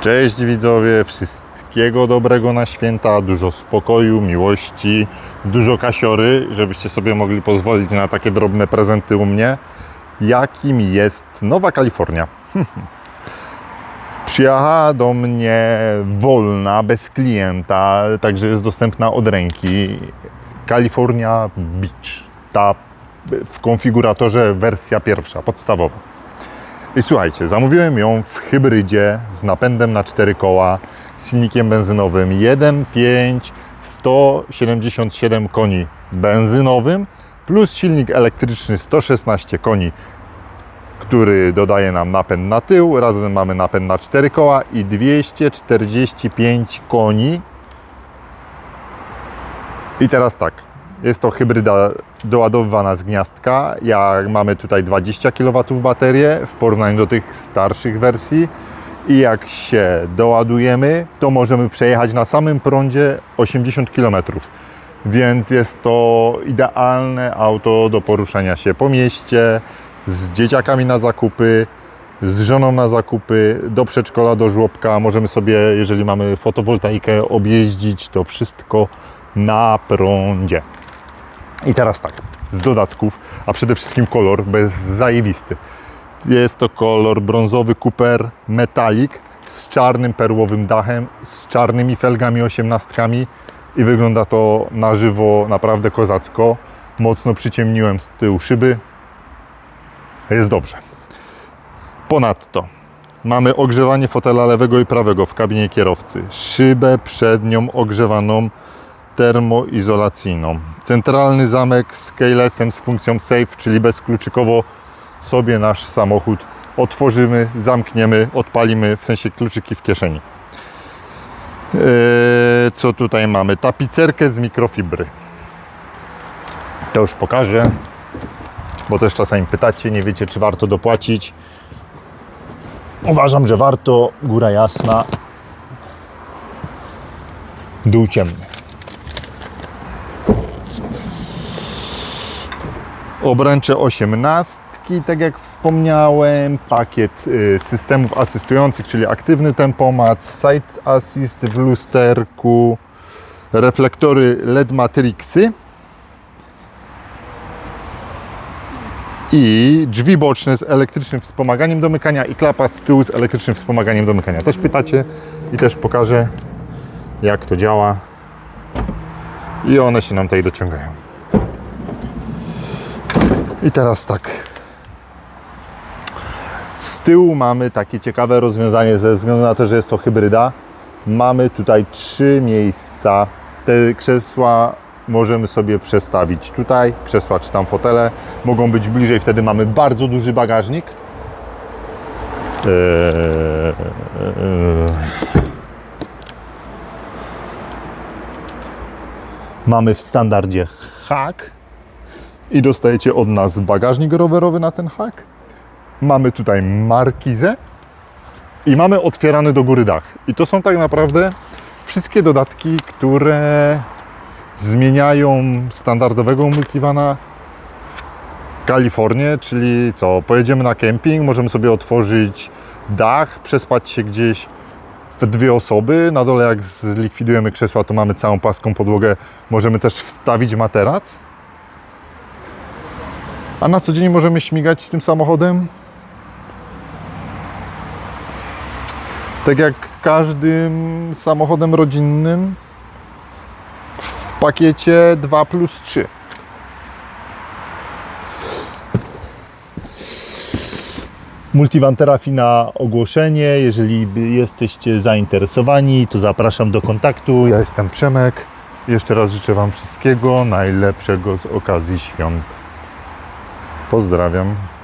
Cześć widzowie, wszystkiego dobrego na święta, dużo spokoju, miłości, dużo kasiory, żebyście sobie mogli pozwolić na takie drobne prezenty u mnie, jakim jest Nowa Kalifornia. Przyjechała do mnie wolna, bez klienta, także jest dostępna od ręki. California Beach, ta w konfiguratorze wersja pierwsza, podstawowa. I słuchajcie, zamówiłem ją w hybrydzie z napędem na 4 koła, z silnikiem benzynowym 1.5, 177 koni benzynowym, plus silnik elektryczny 116 koni, który dodaje nam napęd na tył, razem mamy napęd na 4 koła i 245 koni. I teraz tak, jest to hybryda doładowywana z gniazdka. Jak mamy tutaj 20 kW baterię w porównaniu do tych starszych wersji. I jak się doładujemy, to możemy przejechać na samym prądzie 80 km. Więc jest to idealne auto do poruszania się po mieście, z dzieciakami na zakupy, z żoną na zakupy, do przedszkola, do żłobka. Możemy sobie, jeżeli mamy fotowoltaikę, objeździć to wszystko na prądzie. I teraz tak, z dodatków, a przede wszystkim kolor, jest zajebisty. Jest to kolor brązowy Cooper Metallic z czarnym perłowym dachem, z czarnymi felgami osiemnastkami i wygląda to na żywo naprawdę kozacko. Mocno przyciemniłem z tyłu szyby. Jest dobrze. Ponadto mamy ogrzewanie fotela lewego i prawego w kabinie kierowcy, szybę przednią ogrzewaną termoizolacyjną. Centralny zamek z keylessem z funkcją safe, czyli bezkluczykowo sobie nasz samochód otworzymy, zamkniemy, odpalimy, w sensie kluczyki w kieszeni. Eee, co tutaj mamy? Tapicerkę z mikrofibry. To już pokażę, bo też czasami pytacie, nie wiecie czy warto dopłacić. Uważam, że warto, góra jasna, dół ciemny. Obręcze 18, tak jak wspomniałem, pakiet y, systemów asystujących, czyli aktywny tempomat, side assist w lusterku, reflektory LED Matrixy i drzwi boczne z elektrycznym wspomaganiem domykania i klapa z tyłu z elektrycznym wspomaganiem domykania. Też pytacie i też pokażę jak to działa i one się nam tutaj dociągają. I teraz tak. Z tyłu mamy takie ciekawe rozwiązanie ze względu na to, że jest to hybryda. Mamy tutaj trzy miejsca. Te krzesła możemy sobie przestawić tutaj. Krzesła czy tam fotele mogą być bliżej, wtedy mamy bardzo duży bagażnik. Eee. Mamy w standardzie hak i dostajecie od nas bagażnik rowerowy na ten hak. Mamy tutaj markizę i mamy otwierany do góry dach. I to są tak naprawdę wszystkie dodatki, które zmieniają standardowego multivana w Kalifornię, czyli co, pojedziemy na kemping, możemy sobie otworzyć dach, przespać się gdzieś w dwie osoby. Na dole jak zlikwidujemy krzesła, to mamy całą płaską podłogę. Możemy też wstawić materac. A na co dzień możemy śmigać z tym samochodem? Tak jak każdym samochodem rodzinnym w pakiecie 2 plus 3. Multivan trafi na ogłoszenie. Jeżeli jesteście zainteresowani, to zapraszam do kontaktu. Ja jestem Przemek. Jeszcze raz życzę Wam wszystkiego najlepszego z okazji świąt. Pozdrawiam.